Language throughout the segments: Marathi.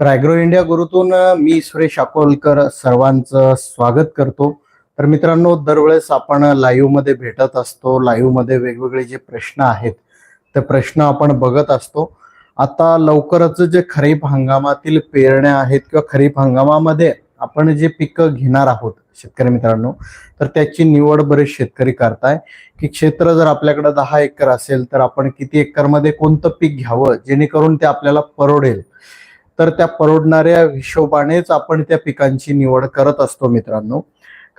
तर अॅग्रो इंडिया गुरुतून मी सुरेश अकोलकर सर्वांचं स्वागत करतो. तर मित्रांनो दरवेळेस आपण लाईव्हमध्ये भेटत असतो. लाईव्हमध्ये वेगवेगळे जे प्रश्न आहेत ते प्रश्न आपण बघत असतो. आता लवकरच जे खरीप हंगामातील पेरण्या आहेत किंवा खरीप हंगामामध्ये आपण जे पिकं घेणार आहोत शेतकरी मित्रांनो तर त्याची निवड बरेच शेतकरी करताय. की क्षेत्र जर आपल्याकडे दहा एकर असेल तर आपण किती एकरमध्ये कोणतं पीक घ्यावं जेणेकरून ते आपल्याला परवडेल? तर त्या परवडणाऱ्या हिशोबानेच आपण त्या पिकांची निवड करत असतो मित्रांनो.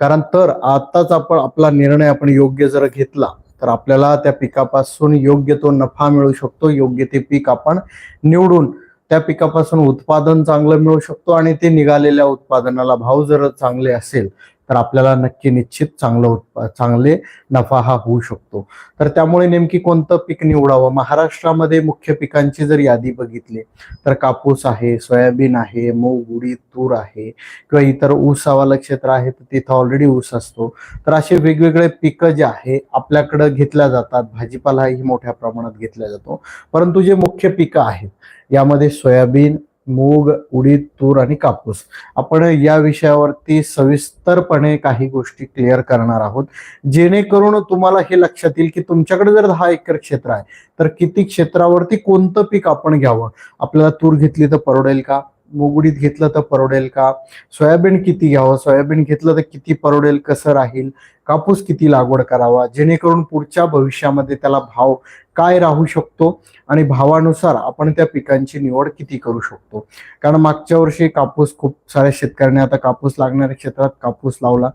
कारण तर आताच आपण आपला निर्णय आपण योग्य जर घेतला तर आपल्याला त्या पिकापासून योग्य तो नफा मिळू शकतो योग्य ते पीक आपण निवडून त्या पिकापासून उत्पादन चांगलं मिळू शकतो आणि ते निघालेल्या उत्पादनाला भाव जर चांगले असेल तर आपल्याला नक्की निश्चित चांगलं उत्पा चांगले नफा हा होऊ शकतो. तर त्यामुळे नेमकी कोणतं पीक निवडावं? महाराष्ट्रामध्ये मुख्य पिकांची जर यादी बघितली तर कापूस आहे सोयाबीन आहे मूग उडीद तूर आहे किंवा इतर ऊसावालं क्षेत्र आहे तर तिथं ऑलरेडी ऊस असतो. तर असे वेगवेगळे पिकं जे आहे आपल्याकडं घेतल्या जातात. भाजीपालाही मोठ्या प्रमाणात घेतला जातो. परंतु जे मुख्य पिकं आहेत यामध्ये सोयाबीन मूग उडीद तूर आणि कापूस. आपण या विषयावरती सविस्तरपणे काही गोष्टी क्लिअर करणार आहोत. जेणेकरून तुम्हाला हे लक्षात येईल की तुमच्याकडे जर दहा एकर क्षेत्र आहे तर किती क्षेत्रावरती कोणतं पीक आपण घ्यावं? आपल्याला तूर घेतली तर परवडेल का? मुगडीत घेतलं तर परवडेल का? सोयाबीन किती घ्यावं? सोयाबीन घेतलं तर किती परवडेल? कसं राहील? कापूस किती लागवड करावा? जेणेकरून पुढच्या भविष्यामध्ये त्याला भाव काय राहू शकतो? आणि भावानुसार आपण त्या पिकांची निवड किती करू शकतो? कारण मागच्या वर्षी कापूस खूप साऱ्या शेतकऱ्यांनी आता कापूस लागणाऱ्या क्षेत्रात कापूस लावला.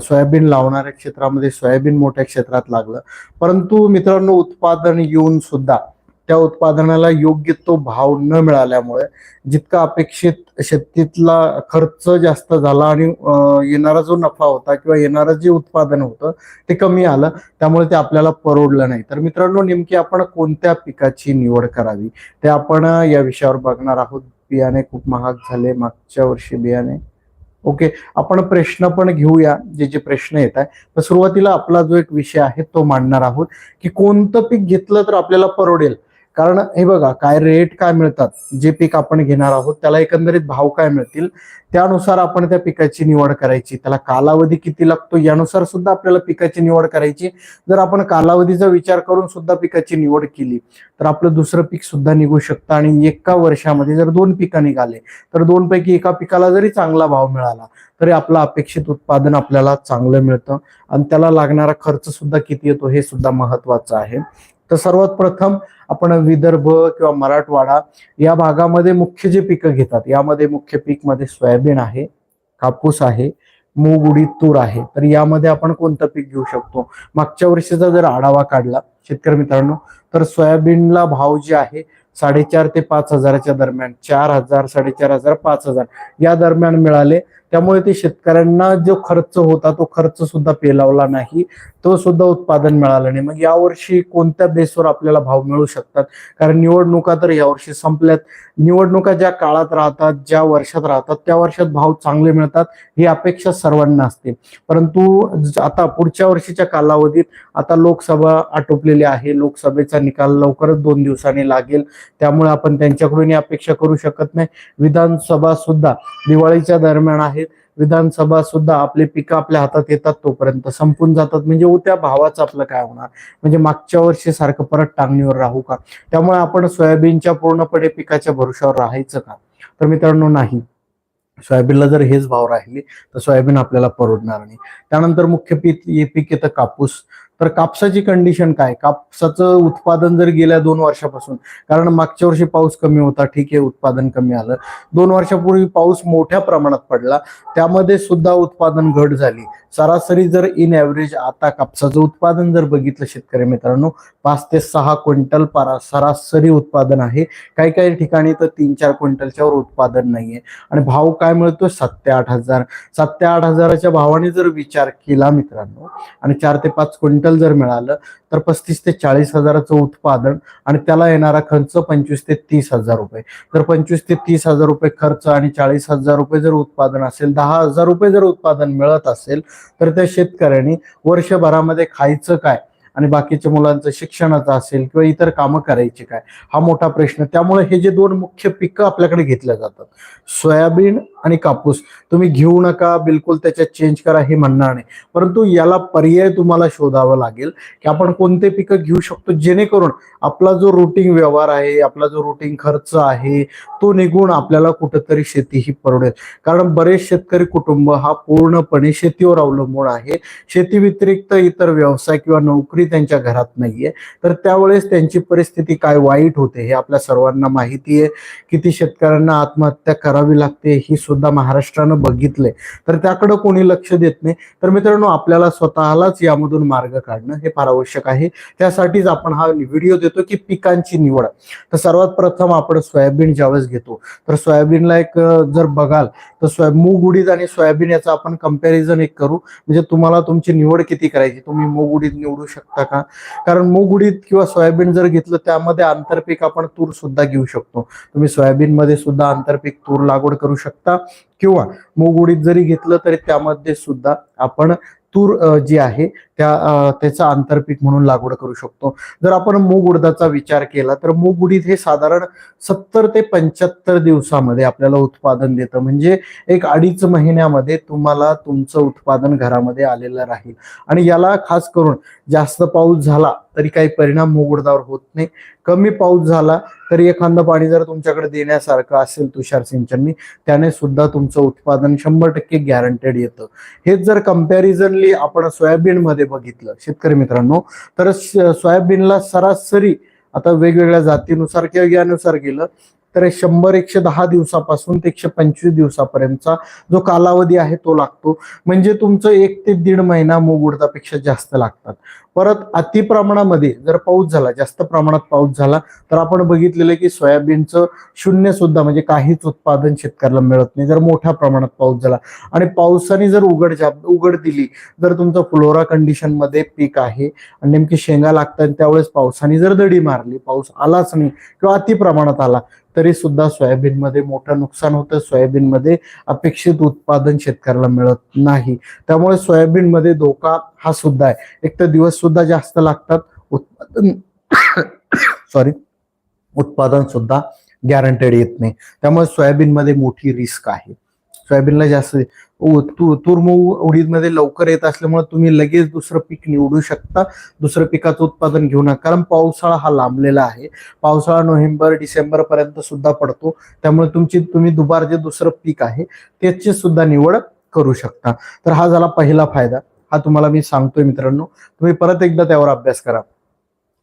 सोयाबीन लावणाऱ्या क्षेत्रामध्ये सोयाबीन मोठ्या क्षेत्रात लागलं. परंतु मित्रांनो उत्पादन येऊन सुद्धा त्या उत्पादनाला योग्य तो भाव न मिळाल्यामुळे जितका अपेक्षित शेतीतला खर्च जास्त झाला आणि येणारा जो नफा होता किंवा येणारं जे उत्पादन होतं ते कमी आलं त्यामुळे ते आपल्याला परवडलं नाही. तर मित्रांनो नेमकी आपण कोणत्या पिकाची निवड करावी ते आपण या विषयावर बघणार आहोत. बियाणे खूप महाग झाले मागच्या वर्षी बियाणे. ओके आपण प्रश्न पण घेऊया जे जे प्रश्न येत आहे तर सुरुवातीला आपला जो एक विषय आहे तो मांडणार आहोत की कोणतं पीक घेतलं तर आपल्याला परवडेल? कारण हे बघा काय रेट काय मिळतात जे पीक आपण घेणार आहोत त्याला एकंदरीत भाव काय मिळतील त्यानुसार आपण त्या पिकाची निवड करायची. त्याला कालावधी किती लागतो यानुसार सुद्धा आपल्याला पिकाची निवड करायची. जर आपण कालावधीचा विचार करून सुद्धा पिकाची निवड केली तर आपलं दुसरं पीक सुद्धा निघू शकतं. आणि एका वर्षामध्ये जर दोन पिकं निघाले तर दोन पैकी एका पिकाला जरी चांगला भाव मिळाला तरी आपलं अपेक्षित उत्पादन आपल्याला चांगलं मिळतं. आणि त्याला लागणारा खर्च सुद्धा किती येतो हे सुद्धा महत्वाचं आहे. तर सर्वात प्रथम आपण विदर्भ किंवा मराठवाडा या भागामध्ये मुख्य जे पिकं घेतात यामध्ये मुख्य पीकमध्ये सोयाबीन आहे कापूस आहे मूग उडीद तूर आहे. तर यामध्ये आपण कोणतं पीक घेऊ शकतो? मागच्या वर्षीचा जर आढावा काढला शेतकरी मित्रांनो तर सोयाबीनला भाव जे आहे साडेचार ते पाच हजाराच्या दरम्यान चार हजार साडेचार हजार पाच हजार या दरम्यान मिळाले. त्यामुळे ते शेतकऱ्यांना जो खर्च होता तो खर्च सुद्धा पेलावला नाही. तो सुद्धा उत्पादन मिळालं नाही. मग यावर्षी कोणत्या बेसवर आपल्याला भाव मिळू शकतात? कारण निवडणुका तर यावर्षी संपल्यात. निवडणुका ज्या काळात राहतात ज्या वर्षात राहतात त्या वर्षात भाव चांगले मिळतात ही अपेक्षा सर्वांना असते. परंतु आता पुढच्या वर्षीच्या कालावधीत आता लोकसभा आटोपलेली आहे. लोकसभेचा निकाल लवकरच दोन दिवसांनी लागेल. त्यामुळे आपण त्यांच्याकडून ही अपेक्षा करू शकत नाही. विधानसभा सुद्धा दिवाळीच्या दरम्यान आहे. विधानसभा सुद्धा आपले पिकं आपल्या हातात येतात तोपर्यंत संपून जातात. म्हणजे उ- त्या भावाचं आपलं काय होणार? म्हणजे मागच्या वर्षी सारखं परत टांगणीवर राहू का? त्यामुळे आपण सोयाबीनच्या पूर्णपणे पिकाच्या भरोशावर राहायचं का? तर मित्रांनो नाही. सोयाबीनला जर हेच भाव राहिले तर सोयाबीन आपल्याला परवडणार नाही. त्यानंतर मुख्य पीक हे पीक येतं कापूस. तर कापसाची कंडिशन काय? कापसाचं उत्पादन जर गेल्या दोन वर्षापासून कारण मागच्या वर्षी पाऊस कमी होता ठीक आहे उत्पादन कमी आलं. दोन वर्षापूर्वी पाऊस मोठ्या प्रमाणात पडला त्यामध्ये सुद्धा उत्पादन घट झाली. सरासरी जर इन ॲव्हरेज आता कापसाचं उत्पादन जर बघितलं शेतकरी मित्रांनो पाच ते सहा क्विंटल पारा सरासरी उत्पादन आहे. काही काही ठिकाणी तर तीन चार क्विंटलच्या वर उत्पादन नाहीये. आणि भाव काय मिळतो सात ते आठ हजार. सात ते आठ हजाराच्या भावाने जर विचार केला मित्रांनो आणि चार ते पाच क्विंटल जर मिळालं तर पस्तीस ते चाळीस हजाराचं उत्पादन आणि त्याला येणारा खर्च पंचवीस ते तीस हजार रुपये. तर पंचवीस ते तीस हजार रुपये खर्च आणि चाळीस हजार रुपये जर उत्पादन असेल दहा हजार रुपये जर उत्पादन मिळत असेल तर त्या शेतकऱ्यांनी वर्षभरामध्ये खायचं काय? आणि बाकीच्या मुलांचं शिक्षणाचं असेल किंवा इतर कामं करायची काय हा मोठा प्रश्न. त्यामुळे हे जे दोन मुख्य पिकं आपल्याकडे घेतल्या जातात. सोयाबीन आणि कापूस. तुम्ही घेऊ नका बिलकुल त्याच्यात चेंज करा हे म्हणणार नाही. परंतु याला पर्याय तुम्हाला शोधावा लागेल की आपण कोणते पिकं घेऊ शकतो जेणेकरून आपला जो रुटीन व्यवहार आहे आपला जो रुटीन खर्च आहे तो निघून आपल्याला कुठंतरी शेती ही परवडेल. कारण बरेच शेतकरी कुटुंब हा पूर्णपणे शेतीवर अवलंबून आहे. शेती व्यतिरिक्त इतर व्यवसाय किंवा नोकरी त्यांच्या घरात नाहीये. तर त्यावेळेस त्यांची परिस्थिती काय वाईट होते हे आपल्या सर्वांना माहिती आहे. किती शेतकऱ्यांना आत्महत्या करावी लागते ही सुद्धा महाराष्ट्रानं बघितलंय. तर त्याकडं कोणी लक्ष देत नाही. तर मित्रांनो आपल्याला स्वतःलाच यामधून मार्ग काढणं हे फार आवश्यक आहे. त्यासाठीच आपण हा व्हिडिओ देतो की पिकांची निवड. तर सर्वात प्रथम आपण सोयाबीन ज्यावेळेस घेतो तर सोयाबीनला एक जर बघाल तर सोया मूग उडीद आणि सोयाबीन याचा आपण कंपॅरिझन एक करू. म्हणजे तुम्हाला तुमची निवड किती करायची? तुम्ही मूग उडीद निवडू शकता. का? कारण मूग उडीद किंवा सोयाबीन जर घेतलं त्यामध्ये आंतरपीक आपण तूर सुद्धा घेऊ शकतो. तुम्ही सोयाबीन मध्ये सुद्धा आंतरपीक तूर लागवड करू शकता. किंवा मूग उडीद जरी घेतलं तरी त्यामध्ये सुद्धा आपण तूर जी आहे त्या त्याचं आंतरपीक म्हणून लागवड करू शकतो. जर आपण मूग उडदाचा विचार केला तर मूग उडीद हे साधारण सत्तर ते पंच्याहत्तर दिवसामध्ये आपल्याला उत्पादन देतं. म्हणजे एक अडीच महिन्यामध्ये तुम्हाला तुमचं उत्पादन घरामध्ये आलेलं राहील. आणि याला खास करून जास्त पाऊस झाला तरी काही परिणाम मूग होत नाही. कमी पाऊस झाला तरी एखादं पाणी जर तुमच्याकडे देण्यासारखं असेल तुषार सिंचननी त्याने सुद्धा तुमचं उत्पादन शंभर टक्के गॅरंटेड येतं. हेच जर कम्पॅरिझनली आपण सोयाबीन मध्ये बघितलं शेतकरी मित्रांनो तर सोयाबीनला सरासरी आता वेगवेगळ्या जातीनुसार किंवा यानुसार गेलं तर शंभर एकशे दहा दिवसापासून ते एकशे पंचवीस दिवसापर्यंतचा जो कालावधी आहे तो लागतो. म्हणजे तुमचं एक ते दीड महिना मूग उडदापेक्षा जास्त लागतात. परत अति प्रमाणामध्ये जर पाऊस झाला जास्त प्रमाणात पाऊस झाला तर आपण बघितलेलं की सोयाबीनचं शून्य सुद्धा म्हणजे काहीच उत्पादन शेतकऱ्याला मिळत नाही. जर मोठ्या प्रमाणात पाऊस झाला आणि पावसाने जर उघड उघड दिली जर तुमचं फ्लोरा कंडिशनमध्ये पीक आहे आणि नेमकी शेंगा लागतात त्यावेळेस पावसाने जर दडी मारली पाऊस आलाच नाही किंवा अति प्रमाणात आला तरी सुद्धा सोयाबीनमध्ये मोठं नुकसान होतं. सोयाबीनमध्ये अपेक्षित उत्पादन शेतकऱ्याला मिळत नाही. त्यामुळे सोयाबीनमध्ये धोका हा सुद्धा आहे. एक तर दिवस सुद्धा जास्त लागतात. उत्पादन सॉरी उत्पादन सुद्धा गॅरंटेड येत नाही. त्यामुळे सोयाबीनमध्ये मोठी रिस्क आहे. सोयाबीनला जास्त उ- तूर उडीदमध्ये लवकर येत असल्यामुळे तुम्ही लगेच दुसरं पीक निवडू शकता. दुसरं पिकाचं उत्पादन घेऊ नका. कारण पावसाळा हा लांबलेला आहे. पावसाळा नोव्हेंबर डिसेंबर पर्यंत सुद्धा पडतो. त्यामुळे तुमची तुम्ही दुबार जे दुसरं पीक आहे त्याची सुद्धा निवड करू शकता. तर हा झाला पहिला फायदा. हा तुम्हाला मी सांगतोय मित्रांनो. तुम्ही परत एकदा त्यावर अभ्यास करा.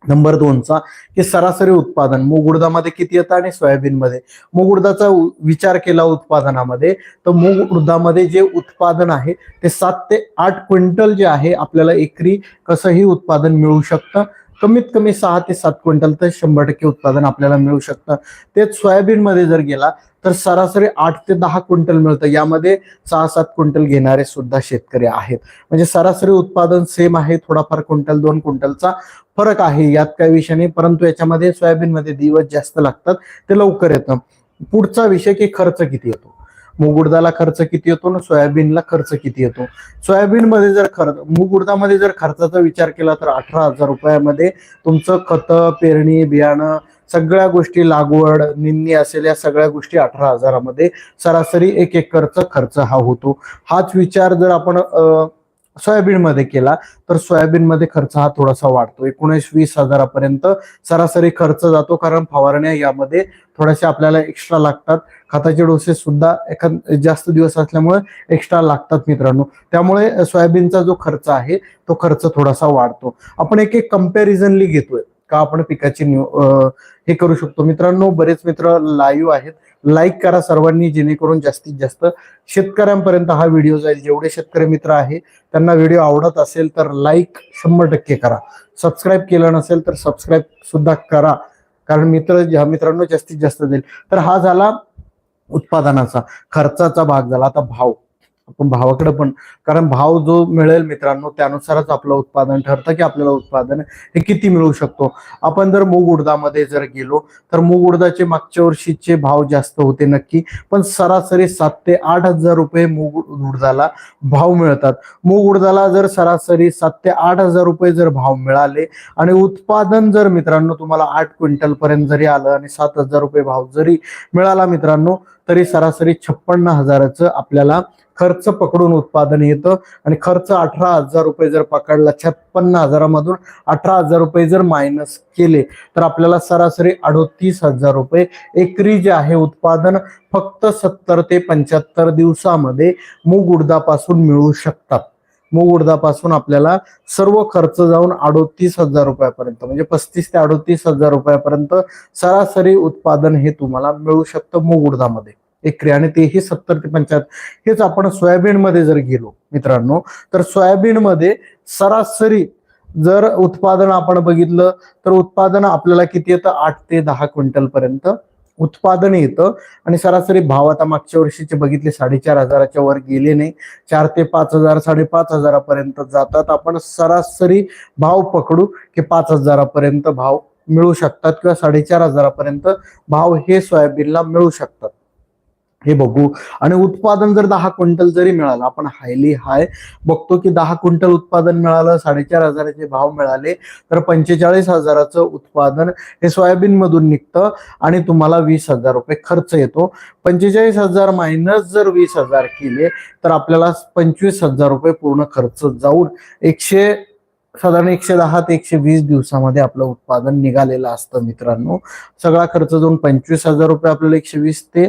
नंबर दोनचा की सरासरी उत्पादन मूग उडदामध्ये किती येतं आणि सोयाबीन मध्ये मूग उडदाचा विचार केला उत्पादनामध्ये तर मूग उडदामध्ये जे उत्पादन आहे ते सात ते आठ क्विंटल जे आहे आपल्याला एकरी कसंही उत्पादन मिळू शकतं. कमीत कमी सहा ते सात क्विंटल तर शंभर टक्के उत्पादन आपल्याला मिळू शकतं. तेच सोयाबीन मध्ये जर गेला तर सरासरी आठ ते दहा क्विंटल मिळतं. यामध्ये सहा सात क्विंटल घेणारे सुद्धा शेतकरी आहेत. म्हणजे सरासरी उत्पादन सेम आहे थोडाफार क्विंटल दोन क्विंटलचा फरक आहे. यात काही विषय नाही परंतु याच्यामध्ये सोयाबीन मध्ये दिवस जास्त लागतात ते लवकर येतं. पुढचा विषय की खर्च किती येतो? मूग उडदाला खर्च किती येतो ना सोयाबीनला खर्च किती येतो? सोयाबीन मध्ये जर खर्च मूग उडदामध्ये जर खर्चाचा विचार केला तर अठरा हजार रुपयामध्ये तुमचं खत पेरणी बियाणं सगळ्या गोष्टी लागवड निंदी असेल या सगळ्या गोष्टी अठरा हजारामध्ये सरासरी एक एकरचा खर्च हा होतो. हाच विचार जर आपण सोयाबीनमध्ये सोयाबीन मध्ये केला तर सोयाबीन मध्ये खर्च हा थोडासा वाढतो. एकोणीस वीस हजारापर्यंत सरासरी खर्च जातो कारण फवारण्या यामध्ये थोड्याशा आपल्याला एक्स्ट्रा लागतात. खताचे डोसेस सुद्धा एखाद जास्त दिवस असल्यामुळे एक्स्ट्रा लागतात मित्रांनो. त्यामुळे सोयाबीनचा जो खर्च आहे तो खर्च थोडासा वाढतो. आपण एक एक कम्पॅरिझनली घेतोय. का आपण पिकाची हे करू शकतो? मित्रांनो बरेच मित्र लाईव्ह आहेत. लाईक करा सर्वांनी जेणेकरून जास्तीत जास्त शेतकऱ्यांपर्यंत हा व्हिडिओ जाईल. जेवढे शेतकरी मित्र आहे त्यांना व्हिडिओ आवडत असेल तर लाईक शंभर टक्के करा. सबस्क्राईब केलं नसेल तर सबस्क्राईब सुद्धा करा. कारण मित्र मित्रांनो जास्तीत जास्त जाईल तर हा झाला उत्पादनाचा खर्चाचा भाग झाला. आता भाव. आपण भावाकडे पण. कारण भाव जो मिळेल मित्रांनो त्यानुसारच आपलं उत्पादन ठरतं की आपल्याला उत्पादन हे किती मिळू शकतो. आपण जर मूग उडदामध्ये जर गेलो तर मूग उडदाचे मागच्या वर्षीचे भाव जास्त होते नक्की पण सरासरी सात ते आठ हजार रुपये मूग उडदाला भाव मिळतात. मूग उडदाला जर सरासरी सात ते आठ हजार रुपये जर भाव मिळाले आणि उत्पादन जर मित्रांनो तुम्हाला आठ क्विंटल पर्यंत जरी आलं आणि सात हजार रुपये भाव जरी मिळाला मित्रांनो तरी सरासरी छप्पन्न हजाराचं आपल्याला खर्च पकडून उत्पादन येतं. आणि खर्च अठरा हजार रुपये जर पकडला छप्पन्न हजारामधून अठरा हजार रुपये जर मायनस केले तर आपल्याला सरासरी अडोतीस हजार रुपये एकरी जे आहे उत्पादन फक्त सत्तर ते पंच्याहत्तर दिवसामध्ये मूग उडदापासून मिळू शकतात. मूग उडदापासून आपल्याला सर्व खर्च जाऊन अडोतीस हजार रुपयापर्यंत म्हणजे पस्तीस ते अडोतीस हजार रुपयापर्यंत सरासरी उत्पादन हे तुम्हाला मिळू शकतं मूग उडदामध्ये एकरी आणि तेही सत्तर ते पंच्याहत्तर. हेच आपण सोयाबीनमध्ये जर गेलो मित्रांनो तर सोयाबीनमध्ये सरासरी जर उत्पादन आपण बघितलं तर उत्पादन आपल्याला किती येतं? आठ ते दहा क्विंटल पर्यंत उत्पादन येतं आणि सरासरी भाव आता मागच्या वर्षीचे बघितले साडेचार हजाराच्या वर गेले नाही. चार ते पाच हजार साडेपाच हजारापर्यंत जातात. आपण सरासरी भाव पकडू की पाच हजारापर्यंत भाव मिळू शकतात किंवा साडेचार हजारापर्यंत भाव हे सोयाबीनला मिळू शकतात. हे बघू. आणि उत्पादन जर दहा क्विंटल जरी मिळालं आपण हायली हाय बघतो की दहा क्विंटल उत्पादन मिळालं साडेचार हजाराचे भाव मिळाले तर पंचेचाळीस हजाराचं उत्पादन हे सोयाबीन मधून निघतं आणि तुम्हाला वीस हजार रुपये खर्च येतो. पंचेचाळीस हजार मायनस जर वीस हजार केले तर आपल्याला पंचवीस हजार रुपये पूर्ण खर्च जाऊन एकशे साधारण एकशे दहा ते एकशे वीस दिवसामध्ये आपलं उत्पादन निघालेलं असतं मित्रांनो. सगळा खर्च जाऊन पंचवीस हजार रुपये आपल्याला एकशे वीस ते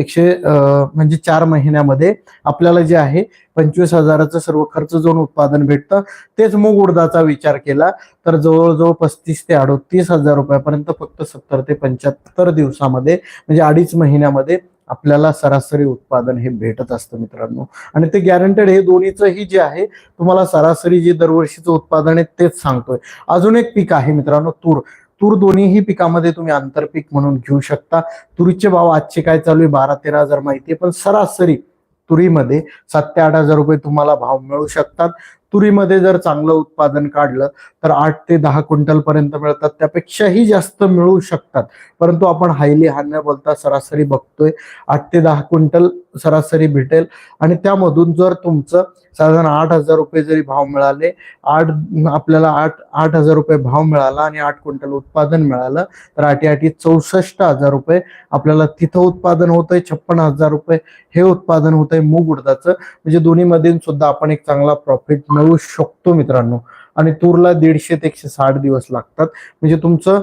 एकशे म्हणजे चार महिन्यामध्ये आपल्याला जे आहे पंचवीस हजाराचं सर्व खर्च जाऊन उत्पादन भेटतं. तेच मूग उडदाचा विचार केला तर जवळजवळ पस्तीस ते अडोतीस हजार रुपयापर्यंत फक्त सत्तर ते पंच्याहत्तर दिवसामध्ये म्हणजे अडीच महिन्यामध्ये आपल्याला सरासरी उत्पादन हे भेटत असतं मित्रांनो. आणि ते गॅरंटेड हे दोन्हीचंही जे आहे तुम्हाला सरासरी जे दरवर्षीचं उत्पादन आहे तेच सांगतोय. अजून एक पीक आहे मित्रांनो तूर. तूर दोन्हीही पिकामध्ये तुम्ही आंतरपीक म्हणून घेऊ शकता. तुरीचे भाव आजचे काय चालू आहे? बारा तेरा हजार माहिती आहे पण सरासरी तुरीमध्ये सात ते आठ हजार रुपये तुम्हाला भाव मिळू शकतात. तुरीमध्ये जर चांगलं उत्पादन काढलं तर आठ ते दहा क्विंटल पर्यंत मिळतात. त्यापेक्षाही जास्त मिळू शकतात. परंतु आपण हायली हा न बोलता सरासरी बघतोय आठ ते दहा क्विंटल सरासरी भेटेल. आणि त्यामधून जर तुमचं साधारण आठ हजार रुपये जरी भाव मिळाले आठ आपल्याला आठ आठ हजार रुपये भाव मिळाला आणि आठ क्विंटल उत्पादन मिळालं तर आठी आठी चौसष्ट हजार रुपये आपल्याला तिथं उत्पादन होतंय छप्पन हजार रुपये हे उत्पादन होतंय मूग उडदाचं. म्हणजे दोन्ही सुद्धा आपण एक चांगला प्रॉफिट मिळवू शकतो मित्रांनो. आणि तूरला दीडशे ते एकशे साठ दिवस लागतात. म्हणजे तुमचं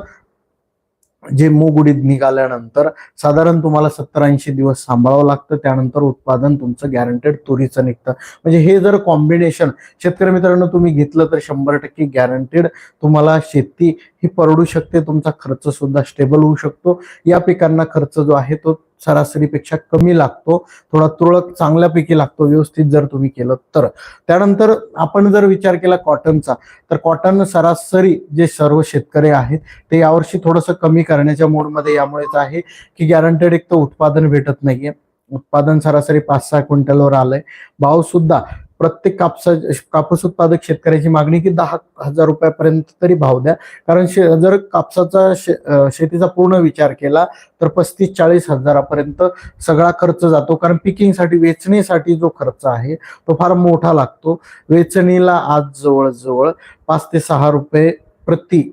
जे मूग उडीद निघाल्यानंतर साधारण तुम्हाला सत्तर ऐंशी दिवस सांभाळावं लागतं त्यानंतर उत्पादन तुमचं गॅरंटेड तुरीचं निघतं. म्हणजे हे जर कॉम्बिनेशन शेतकरी मित्रांनो तुम्ही घेतलं तर शंभर टक्के गॅरंटेड तुम्हाला शेती ही परवडू शकते तुमचा खर्च सुद्धा स्टेबल होऊ शकतो. या पिकांना खर्च जो आहे तो सरासरीपेक्षा कमी लागतो थोडा तुरळक चांगल्यापैकी लागतो व्यवस्थित जर तुम्ही केलं तर. त्यानंतर आपण जर विचार केला कॉटनचा तर कॉटन सरासरी जे सर्व शेतकरी आहेत ते यावर्षी थोडंसं कमी करण्याच्या मोडमध्ये यामुळेच आहे की गॅरंटेड एक तर उत्पादन भेटत नाहीये. उत्पादन सरासरी पाच सहा क्विंटलवर आलंय. भाव सुद्धा प्रत्येक कापसा कापूस उत्पादक शेतकऱ्याची मागणी की दहा हजार रुपयापर्यंत तरी भाव द्या. कारण शे जर कापसाचा शे शेतीचा पूर्ण विचार केला तर पस्तीस चाळीस हजारापर्यंत सगळा खर्च जातो. कारण पिकिंगसाठी वेचणीसाठी जो खर्च आहे तो फार मोठा लागतो. वेचणीला आज जवळजवळ पाच ते सहा रुपये प्रति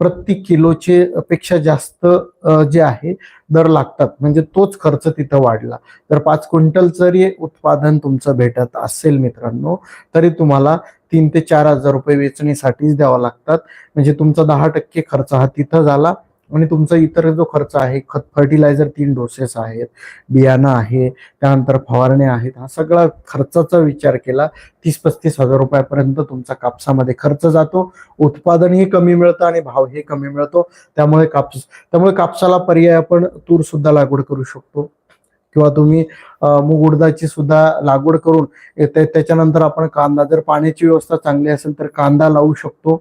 प्रति किलोचे पेक्षा जास्त जे आहे दर लागतात. म्हणजे तोच खर्च तिथं वाढला. तर पाच क्विंटल जरी उत्पादन तुमचं भेटत असेल मित्रांनो तरी तुम्हाला तीन ते चार हजार रुपये वेचणीसाठीच द्यावा लागतात. म्हणजे तुमचा दहा टक्के खर्च हा तिथं झाला. आणि तुमचा इतर जो खर्च आहे खत फर्टिलायझर तीन डोसेस आहेत बियाणं आहे त्यानंतर फवारणे आहेत हा सगळा खर्चाचा विचार केला तीस पस्तीस हजार रुपयापर्यंत तुमचा कापसामध्ये खर्च जातो उत्पादनही कमी मिळतं आणि भावही कमी मिळतो त्यामुळे कापूस त्यामुळे कापसाला पर्याय आपण तूर सुद्धा लागवड करू शकतो. किंवा तुम्ही मूग उडदाची सुद्धा लागवड करून त्याच्यानंतर आपण कांदा जर पाण्याची व्यवस्था चांगली असेल तर कांदा लावू शकतो.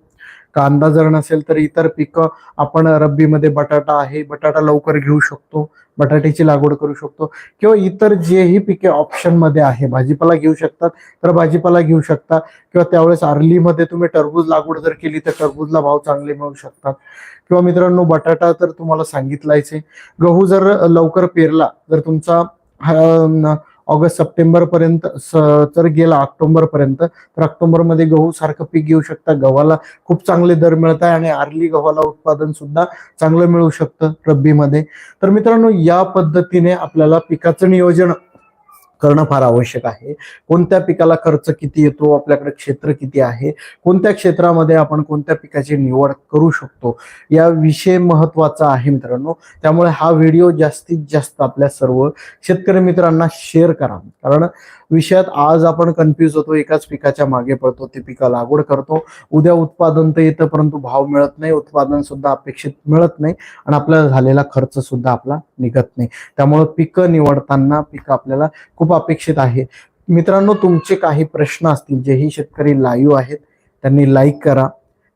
कांदा जर नसेल तर इतर पिकं आपण रब्बीमध्ये बटाटा आहे बटाटा लवकर घेऊ शकतो बटाट्याची लागवड करू शकतो. किंवा इतर जेही पिके ऑप्शनमध्ये आहे भाजीपाला घेऊ शकतात तर भाजीपाला घेऊ शकता. किंवा त्यावेळेस अर्लीमध्ये तुम्ही टरबूज लागवड जर केली तर टरबूजला भाव चांगले मिळू शकतात. किंवा मित्रांनो बटाटा तर तुम्हाला सांगितलायच आहे. गहू जर लवकर पेरला जर तुमचा ऑगस्ट सप्टेंबर पर्यंत तर जर गेला ऑक्टोबर पर्यंत. तर ऑक्टोबरमध्ये गहू सारखं पीक घेऊ शकता. गव्हाला खूप चांगले दर मिळत आहे आणि आर्ली गव्हाला उत्पादन सुद्धा चांगलं मिळू शकतं रब्बीमध्ये. तर मित्रांनो या पद्धतीने आपल्याला पिकाचं नियोजन करणं फार आवश्यक आहे. कोणत्या पिकाला खर्च किती येतो आपल्याकडे क्षेत्र किती आहे कोणत्या क्षेत्रामध्ये आपण कोणत्या पिकाची निवड करू शकतो या विषय महत्त्वाचा आहे मित्रांनो. त्यामुळे हा व्हिडिओ जास्तीत जास्त आपल्या सर्व शेतकरी मित्रांना शेअर करा. कारण विषयात आज आपण कन्फ्यूज होतो एकाच पिकाच्या मागे पडतो ते पिका लागवड करतो. उद्या उत्पादन तर येतं परंतु भाव मिळत नाही उत्पादन सुद्धा अपेक्षित मिळत नाही आणि आपल्याला झालेला खर्च सुद्धा आपला निघत नाही. त्यामुळे पिकं निवडताना पिकं आपल्याला खूप खूप अपेक्षित आहे. मित्रांनो तुमचे काही प्रश्न असतील जेही शेतकरी लाईव्ह आहेत त्यांनी लाईक करा.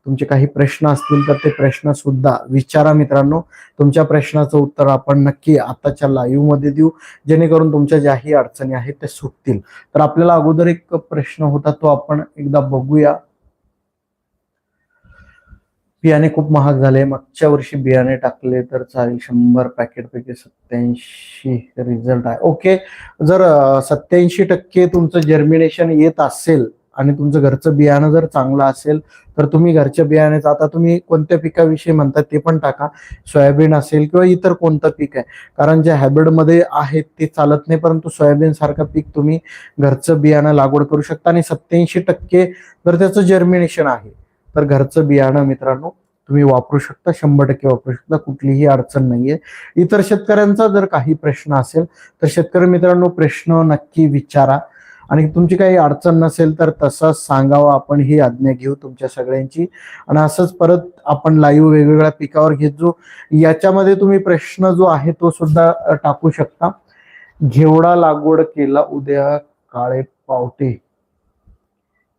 तुमचे काही प्रश्न असतील तर ते प्रश्न सुद्धा विचारा मित्रांनो. तुमच्या प्रश्नाचं उत्तर आपण नक्की आताच्या लाईव्हमध्ये देऊ. जेणेकरून तुमच्या ज्याही अडचणी आहेत त्या सुटतील. तर आपल्याला अगोदर एक प्रश्न होता तो आपण एकदा बघूया. बियाणे खूप महाग झाले. मागच्या वर्षी बियाणे टाकले तर चालेल. शंभर पॅकेट पैकी सत्याऐंशी रिझल्ट आहे. ओके जर सत्याऐंशी टक्के तुमचं जर्मिनेशन येत असेल आणि तुमचं घरचं बियाणं जर चांगलं असेल तर तुम्ही घरच्या बियाण्याचं आता तुम्ही कोणत्या पिकाविषयी म्हणता ते पण टाका. सोयाबीन असेल किंवा इतर कोणतं पीक आहे. कारण जे हायब्रिडमध्ये आहेत ते चालत नाही परंतु सोयाबीन सारखं पीक तुम्ही घरचं बियाणं लागवड करू शकता. आणि सत्याऐंशी टक्के जर त्याचं जर्मिनेशन आहे तर घरचं बियाणं मित्रांनो तुम्ही वापरू शकता शंभर टक्के वापरू शकता कुठलीही अडचण नाहीये. इतर शेतकऱ्यांचा जर काही प्रश्न असेल तर शेतकरी मित्रांनो प्रश्न नक्की विचारा. आणि तुमची काही अडचण नसेल तर तसंच सांगावं. आपण ही आज्ञा घेऊ तुमच्या सगळ्यांची. आणि असंच परत आपण लाईव्ह वेगवेगळ्या पिकावर घेत. जो याच्यामध्ये तुम्ही प्रश्न जो आहे तो सुद्धा टाकू शकता. घेवडा लागवड केला उद्या काळे पावटे.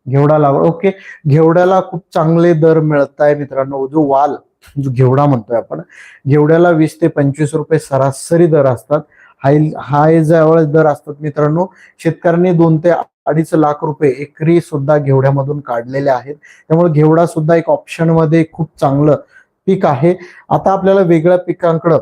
घेवडा लागवड ओके घेवड्याला खूप चांगले दर मिळत आहे मित्रांनो. जो वाल जो घेवडा म्हणतोय आपण घेवड्याला वीस ते पंचवीस रुपये सरासरी दर असतात. हाय हाय ज्यावेळेस दर असतात मित्रांनो. शेतकऱ्यांनी दोन ते अडीच लाख रुपये एकरी सुद्धा घेवड्यामधून काढलेले आहेत. त्यामुळे घेवडा सुद्धा एक ऑप्शनमध्ये खूप चांगलं पीक आहे. आता आपल्याला वेगळ्या पिकांकडं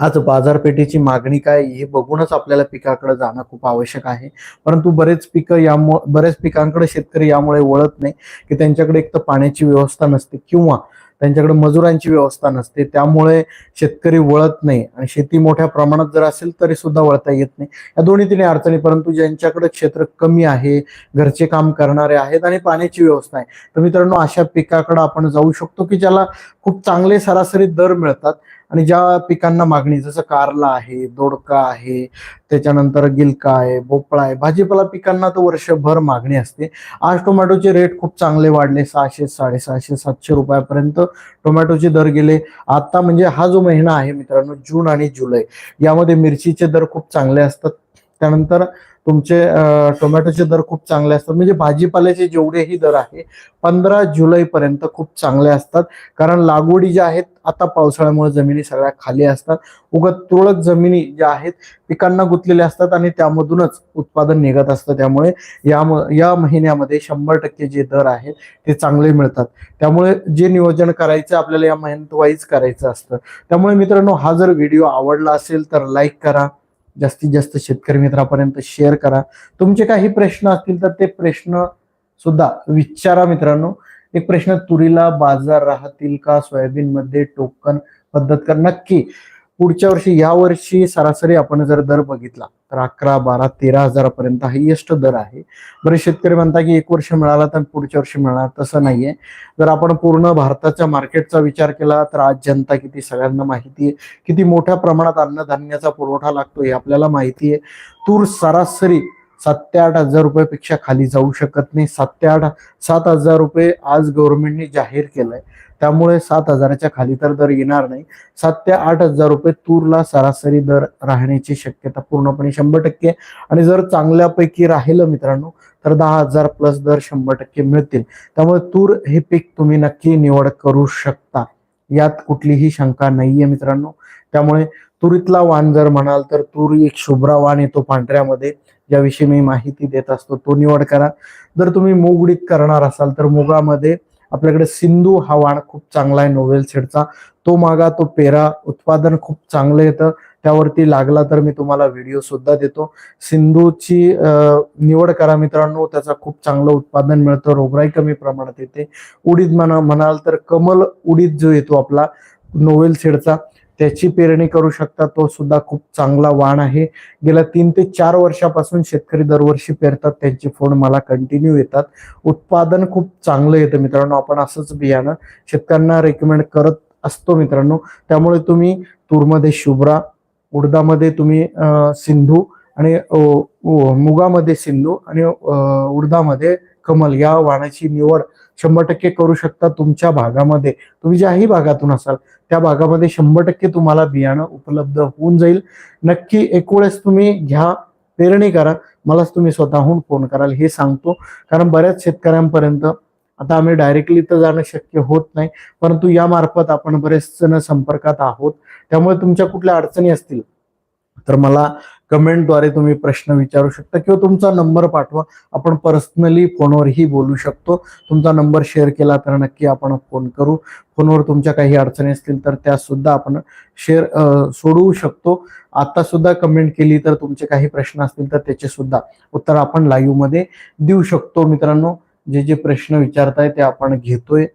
आज बाजारपेठेची मागणी काय हे बघूनच आपल्याला पिकाकडे जाणं खूप आवश्यक आहे. परंतु बरेच पिकं यामुळे बरेच पिकांकडे शेतकरी यामुळे वळत नाही की त्यांच्याकडे एक तर पाण्याची व्यवस्था नसते किंवा त्यांच्याकडे मजुरांची व्यवस्था नसते. त्यामुळे शेतकरी वळत नाही आणि शेती मोठ्या प्रमाणात जर असेल तरी सुद्धा वळता येत नाही. या दोन्ही तिन्ही अडचणी परंतु ज्यांच्याकडे क्षेत्र कमी आहे घरचे काम करणारे आहेत आणि पाण्याची व्यवस्था आहे. तर मित्रांनो अशा पिकाकडे आपण जाऊ शकतो की ज्याला खूप चांगले सरासरी दर मिळतात आणि ज्या पिकांना मागणी जसं कारला आहे दोडका आहे त्याच्यानंतर गिलका आहे भोपळा आहे भाजीपाला पिकांना तर वर्षभर मागणी असते. आज टोमॅटोचे रेट खूप चांगले वाढले सहाशे साडेसहाशे सातशे रुपयापर्यंत टोमॅटोचे दर गेले. आता म्हणजे हा जो महिना आहे मित्रांनो जून आणि जुलै यामध्ये मिरचीचे दर खूप चांगले असतात. त्यानंतर तुमचे टोमॅटोचे दर खूप चांगले असतात. म्हणजे भाजीपाल्याचे जेवढेही दर आहे पंधरा जुलैपर्यंत खूप चांगले असतात. कारण लागवडी ज्या आहेत आता पावसाळ्यामुळे जमिनी सगळ्या खाली असतात. उगत तुरळक जमिनी ज्या आहेत पिकांना गुंतलेल्या असतात आणि त्यामधूनच उत्पादन निघत असतं. त्यामुळे या या महिन्यामध्ये शंभर टक्के जे दर आहेत ते चांगले मिळतात. त्यामुळे जे नियोजन करायचं आपल्याला या महिन्यात वाईज करायचं असतं. त्यामुळे मित्रांनो हा जर व्हिडिओ आवडला असेल तर लाईक करा. जास्तीत जास्त शेतकरी मित्रापर्यंत शेअर करा. तुमचे काही प्रश्न असतील तर ते प्रश्न सुद्धा विचारा मित्रांनो. एक प्रश्न तुरीला बाजार राहतील का? सोयाबीन मध्ये टोकन पद्धत कर. नक्की. पुढच्या वर्षी या वर्षी सरासरी आपण जर दर बघितला तर अकरा बारा तेरा हजारापर्यंत हायएस्ट दर आहे. बरेच शेतकरी म्हणता की एक वर्ष मिळाला तर पुढच्या वर्षी मिळणार तसं नाहीये. जर आपण पूर्ण भारताच्या मार्केटचा विचार केला तर आज जनता किती सगळ्यांना माहिती आहे. किती मोठ्या प्रमाणात अन्नधान्याचा पुरवठा लागतो हे आपल्याला माहिती आहे. तूर सरासरी सात ते आठ हजार रुपयापेक्षा खाली जाऊ शकत नाही. सात ते आठ सात हजार रुपये आज गव्हर्नमेंटने जाहीर केलंय. त्यामुळे सात हजाराच्या खाली तर दर येणार नाही. सात ते आठ हजार रुपये तूरला सरासरी दर राहण्याची शक्यता पूर्णपणे शंभर टक्के आणि जर चांगल्यापैकी राहिलं मित्रांनो तर दहा हजार प्लस दर शंभर टक्के मिळतील. त्यामुळे तूर हे पीक तुम्ही नक्की निवड करू शकता. यात कुठलीही शंका नाहीये मित्रांनो. त्यामुळे तुरीतला वाण जर म्हणाल तर तूर एक शुभ्रा वाण येतो पांढऱ्यामध्ये. ज्याविषयी मी माहिती देत असतो तो निवड करा. जर तुम्ही मूग उडीद करणार असाल तर मुगामध्ये आपल्याकडे सिंधू हा वाण खूप चांगला आहे नोवेल सेडचा. तो मागा तो पेरा उत्पादन खूप चांगलं येतं. त्यावरती लागला तर मी तुम्हाला व्हिडिओ सुद्धा देतो. सिंधूची निवड करा मित्रांनो. त्याचा खूप चांगलं उत्पादन मिळतं. रोगराई कमी प्रमाणात येते. उडीद म्हणा म्हणाल तर कमल उडीद जो येतो आपला नोवेल सेडचा त्याची पेरणी करू शकता तो सुद्धा खूप चांगला वाण आहे. गेल्या तीन ते चार वर्षापासून शेतकरी दरवर्षी पेरतात त्यांचे फोन मला कंटिन्यू येतात. उत्पादन खूप चांगलं येतं मित्रांनो आपण असंच बियाणं शेतकऱ्यांना रेकमेंड करत असतो मित्रांनो. त्यामुळे तुम्ही तूरमध्ये शुभ्रा उडदामध्ये तुम्ही सिंधू आणि मुगामध्ये सिंधू आणि उडदामध्ये कमल या वाणाची निवड शंभर टक्के करू शकता तुमच्या भागामध्ये. तुम्ही ज्याही भागातून असाल त्या भागामध्ये शंभर टक्के तुम्हाला बियाणं उपलब्ध होऊन जाईल. नक्की एक वेळेस तुम्ही घ्या पेरणी करा. मलाच तुम्ही स्वतःहून फोन कराल हे सांगतो. कारण बऱ्याच शेतकऱ्यांपर्यंत आता आम्ही डायरेक्टली तर जाणं शक्य होत नाही परंतु या मार्फत आपण बरेच जण संपर्कात आहोत. त्यामुळे तुमच्या कुठल्या अडचणी असतील तर मला कमेंटद्वारे तुम्ही प्रश्न विचारू शकता किंवा तुमचा नंबर पाठवा. आपण पर्सनली फोनवरही बोलू शकतो. तुमचा नंबर शेअर केला तर नक्की आपण फोन करू. फोनवर तुमच्या काही अडचणी असतील तर त्या सुद्धा आपण शेअर सोडवू शकतो. आता सुद्धा कमेंट केली तर तुमचे काही प्रश्न असतील तर त्याचे सुद्धा उत्तर आपण लाईव्हमध्ये देऊ शकतो. मित्रांनो जे जे प्रश्न विचारताय ते आपण घेतोय.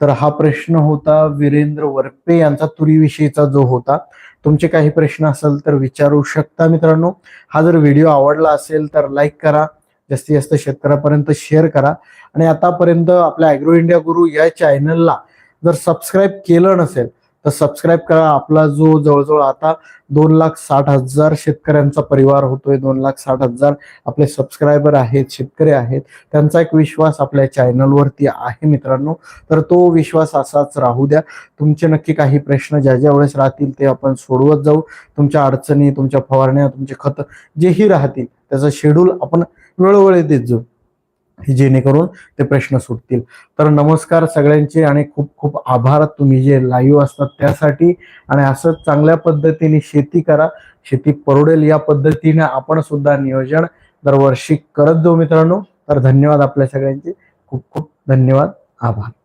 तर हा प्रश्न होता वीरेंद्र वरपे यांचा तुरीविषयीचा जो होता. तुमचे काही प्रश्न असेल तर विचारू शकता मित्रांनो. हा जर व्हिडिओ आवडला असेल तर लाईक करा जास्तीत जास्त शेतकऱ्यापर्यंत शेअर करा. आणि आतापर्यंत आपल्या अॅग्रो इंडिया गुरु या चॅनलला जर सबस्क्राईब केलं नसेल तर सबस्क्राईब करा. आपला जो जवळजवळ आता दोन लाख साठ हजार शेतकऱ्यांचा परिवार होतोय दोन लाख साठ हजार आपले सबस्क्रायबर आहेत शेतकरी आहेत त्यांचा एक विश्वास आपल्या चॅनलवरती आहे मित्रांनो. तर तो विश्वास असाच राहू द्या. तुमचे नक्की काही प्रश्न ज्या ज्या वेळेस राहतील ते आपण सोडवत जाऊ. तुमच्या अडचणी तुमच्या फवारण्या तुमचे खत जेही राहतील त्याचं शेड्यूल आपण वेळोवेळी देत जाऊ. जेणेकरून ते प्रश्न सुटतील. तर नमस्कार सगळ्यांचे आणि खूप खूप आभार. तुम्ही जे लाईव्ह असतात त्यासाठी आणि असं चांगल्या पद्धतीने शेती करा. शेती परवडेल या पद्धतीने आपण सुद्धा नियोजन दरवर्षी करत जाऊ मित्रांनो. तर धन्यवाद आपल्या सगळ्यांचे. खूप खूप धन्यवाद. आभार.